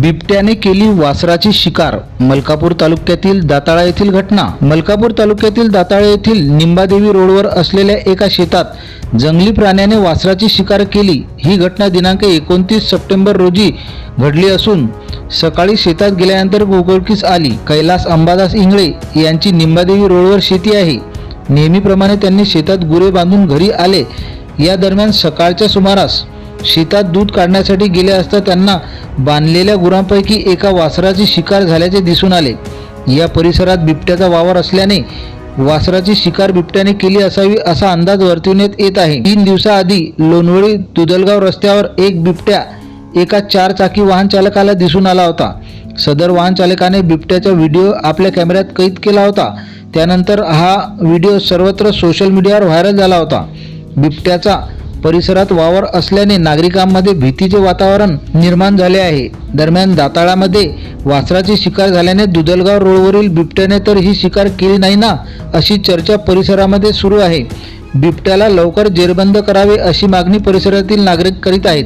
बिबट्याने केली वासराची शिकार. मलकापूर तालुक्यातील दाताळा येथील घटना. मलकापूर तालुक्यातील दाताळा येथील निंबादेवी रोडवर असलेल्या एका शेतात जंगली प्राण्याने वासराची शिकार केली. ही घटना दिनांक एकोणतीस सप्टेंबर रोजी घडली असून सकाळी शेतात गेल्यानंतर गोगळकीस आली. कैलास अंबादास इंगळे यांची निंबादेवी रोडवर शेती आहे. नेहमीप्रमाणे त्यांनी शेतात गुरे बांधून घरी आले. या दरम्यान सकाळच्या सुमारास शेतात दूध काढण्यासाठी गेले असता त्यांना बांधलेल्या गुरांपैकी एका वासराची शिकार झाल्याचे दिसून आले. या परिसरात बिबट्याचा वावर असल्याने वासराची शिकार बिबट्याने केली असावी असा अंदाज वर्तवण्यात येत आहे. तीन दिवसाआधी लोणवळी दुदलगाव रस्त्यावर एक बिबट्या एका चार चाकी वाहन चालकाला दिसून आला होता. सदर वाहन चालकाने बिबट्याचा व्हिडिओ आपल्या कॅमेऱ्यात कैद केला होता. त्यानंतर हा व्हिडिओ सर्वत्र सोशल मीडियावर व्हायरल झाला होता. बिबट्याचा परिसरात वावर असल्याने नागरिकांमध्ये भीतीचे वातावरण निर्माण झाले आहे. दरम्यान दाताळामध्ये वासराची शिकार झाल्याने दुदलगाव रोडवरील बिबट्याने तर ही शिकार केली नाही ना अशी चर्चा परिसरामध्ये सुरू आहे. बिबट्याला लवकर जेरबंद करावे अशी मागणी परिसरातील नागरिक करीत आहेत.